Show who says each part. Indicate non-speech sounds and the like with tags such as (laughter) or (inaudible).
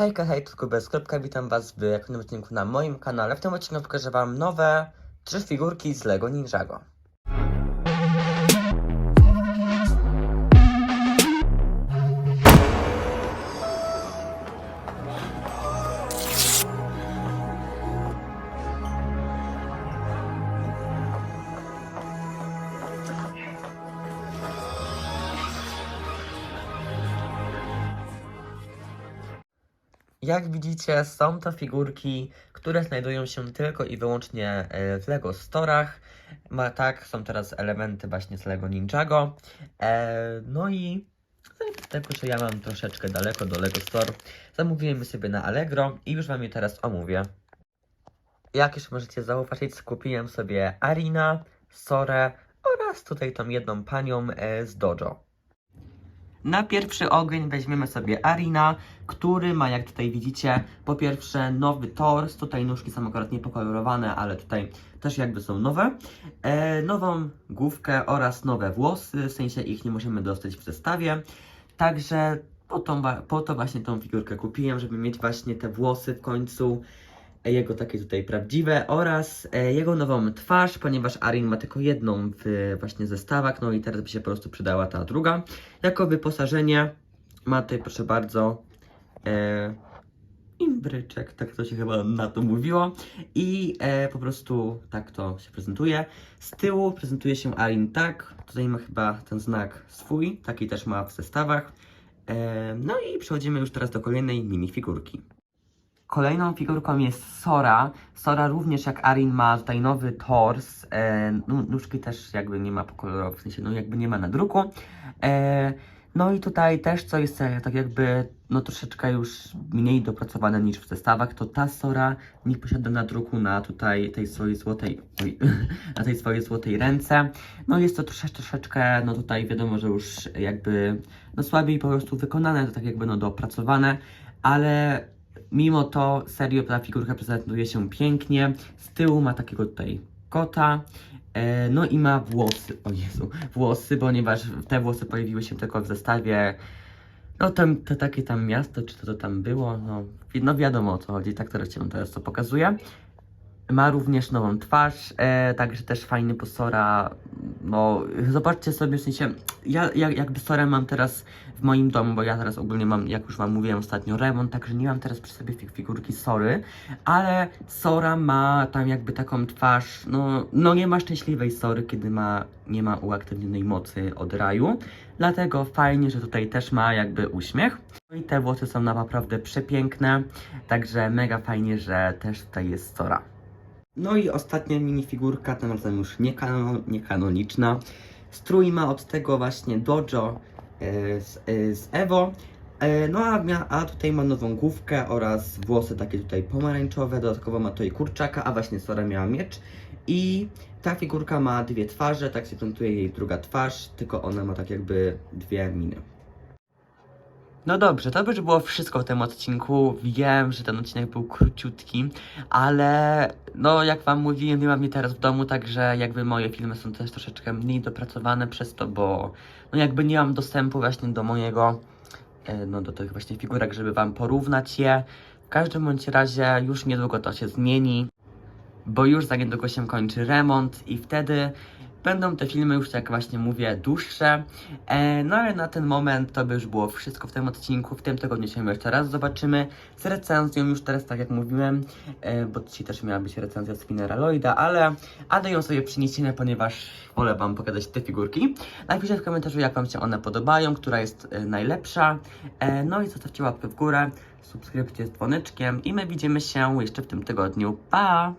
Speaker 1: Hejka, hej, tylko bez kropka, witam was w kolejnym odcinku na moim kanale. W tym odcinku pokażę wam nowe trzy figurki z LEGO Ninjago. Jak widzicie, są to figurki, które znajdują się tylko i wyłącznie e, w LEGO Storach. Ma, tak, są teraz elementy właśnie z LEGO Ninjago. E, no i tego, że ja mam troszeczkę daleko do LEGO Store, zamówiłem sobie na Allegro i już wam je teraz omówię. Jak już możecie zauważyć, skupiłem sobie Arina, Sorę oraz tutaj tą jedną panią e, z Dojo. Na pierwszy ogień weźmiemy sobie Arina, który ma, jak tutaj widzicie, po pierwsze nowy tors, tutaj nóżki są akurat niepokolorowane, ale tutaj też jakby są nowe, e, nową główkę oraz nowe włosy, w sensie ich nie możemy dostać w zestawie, także po wa- po to właśnie tą figurkę kupiłem, żeby mieć właśnie te włosy w końcu, jego takie tutaj prawdziwe oraz e, jego nową twarz, ponieważ Arin ma tylko jedną w właśnie zestawach, no i teraz by się po prostu przydała ta druga. Jako wyposażenie ma tutaj, proszę bardzo, e, imbryczek, tak to się chyba na to mówiło. I e, po prostu tak to się prezentuje. Z tyłu prezentuje się Arin tak. Tutaj ma chyba ten znak swój, taki też ma w zestawach. E, no i przechodzimy już teraz do kolejnej minifigurki. Kolejną figurką jest Sora. Sora również jak Arin ma tutaj nowy tors. E, nu- nóżki też jakby nie ma pokolorowych, w sensie no jakby nie ma na druku. E, no i tutaj też co jest e, tak jakby no troszeczkę już mniej dopracowane niż w zestawach, to ta Sora nie posiada na druku na tutaj tej swojej złotej, oj, (laughs) na tej swojej złotej ręce. No jest to troszeczkę, troszeczkę, no tutaj wiadomo, że już jakby no słabiej po prostu wykonane, to tak jakby no dopracowane, ale Mimo to serio ta figurka prezentuje się pięknie. Z tyłu ma takiego tutaj kota. E, no i ma włosy. O Jezu, włosy, ponieważ te włosy pojawiły się tylko w zestawie. No tam to takie tam miasto, czy to, to tam było, no, no wiadomo o co chodzi, tak teraz Ci wam teraz to pokazuję. Ma również nową twarz, e, także też fajny posora. No, zobaczcie sobie, w sensie, ja, ja jakby Sorę mam teraz w moim domu, bo ja teraz ogólnie mam, jak już wam mówiłem ostatnio, remont, także nie mam teraz przy sobie fig- figurki Sory, ale Sora ma tam jakby taką twarz, no, no nie ma szczęśliwej Sory, kiedy ma, nie ma uaktywnionej mocy od raju, dlatego fajnie, że tutaj też ma jakby uśmiech. No i te włosy są naprawdę przepiękne, także mega fajnie, że też tutaj jest Sora. No i ostatnia minifigurka, tym razem już niekanon, niekanoniczna. Strój ma od tego właśnie Dojo e, z, e, z Evo. E, no a, mia, a tutaj ma nową główkę oraz włosy takie tutaj pomarańczowe. Dodatkowo ma tutaj kurczaka, a właśnie Sora miała miecz. I ta figurka ma dwie twarze, tak się prezentuje jej druga twarz, tylko ona ma tak jakby dwie miny. No dobrze, to by już było wszystko w tym odcinku. Wiem, że ten odcinek był króciutki, ale no jak wam mówiłem, nie mam mnie teraz w domu, także jakby moje filmy są też troszeczkę mniej dopracowane przez to, bo no jakby nie mam dostępu właśnie do mojego, e, no do tych właśnie figurek, żeby wam porównać je. W każdym bądź razie już niedługo to się zmieni, bo już za niedługo się kończy remont i wtedy będą te filmy już, jak właśnie mówię, dłuższe. E, no ale na ten moment to by już było wszystko w tym odcinku. W tym tygodniu się jeszcze raz zobaczymy z recenzją już teraz, tak jak mówiłem, e, bo dzisiaj też miała być recenzja Spinnera Lloyda, ale ale ją sobie przyniesiemy, ponieważ wolę Wam pokazać te figurki. Napiszcie w komentarzu, jak Wam się one podobają, która jest e, najlepsza. E, no i zostawcie łapkę w górę, subskrypcję z dzwoneczkiem i my widzimy się jeszcze w tym tygodniu. Pa!